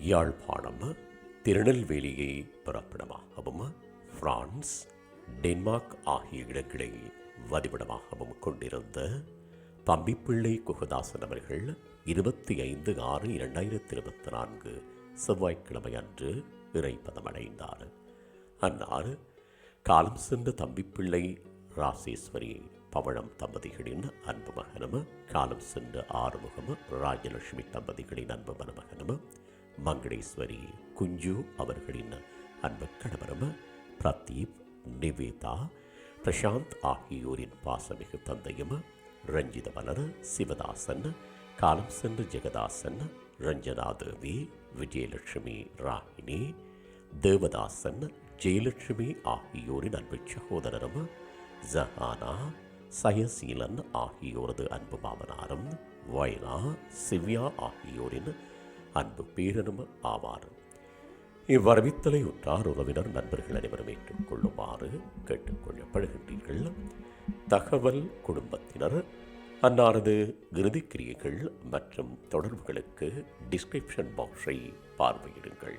யாழ்ப்பாணம் திருநெல்வேலியை பிறப்பிடமாகவும் France Denmark ஆகிய இடங்களை வதிவிடமாகவும் கொண்டிருந்த பம்பிப்பிள்ளை குகதாசன் அவர்கள் இருபத்தி ஐந்து ஆறு இரண்டாயிரத்தி இருபத்தி நான்கு செவ்வாய்க்கிழமை அன்று இறைப்பதமடைந்தார் அன்னார் காலம் சென்ற தம்பிப்பிள்ளை ராசேஸ்வரி பவழம் தம்பதிகளின் அன்பு மகனும் காலம் சென்ற ஆறுமுகம் ராஜலட்சுமி தம்பதிகளின் அன்பு மணமகனும் மங்களேஸ்வரி குஞ்சு அவர்களின் அன்பு கணவரும் பிரதீப் நிவேதா பிரசாந்த் ஆகியோரின் பாசமிகு தந்தையும் ரஞ்சித மலர் சிவதாசன் காலம் சென்ற ஜெகதாசன் ரஞ்சனாதேவி விஜயலட்சுமி ராகினி தேவதாசன் ஜெயலட்சுமி ஆகியோரின் அன்பு சகோதரரும் ஜஹானா சயசீலன் ஆகியோரது அன்பு மாமனாரும் வைனா சிவ்யா ஆகியோரின் அன்பு பேரனும் ஆவார் இவ்வரவித்தலை உற்றார் உறவினர் நண்பர்கள் அனைவரும் ஏற்றுக்கொள்ளுமாறு கேட்டுக்கொள்ளப்படுகின்றீர்கள். தகவல் குடும்பத்தினர் அன்னாரது இறுதிக்கிரியைகள் மற்றும் தொடர்புகளுக்கு டிஸ்கிரிப்ஷன் பாக்ஸை பார்வையிடுங்கள்.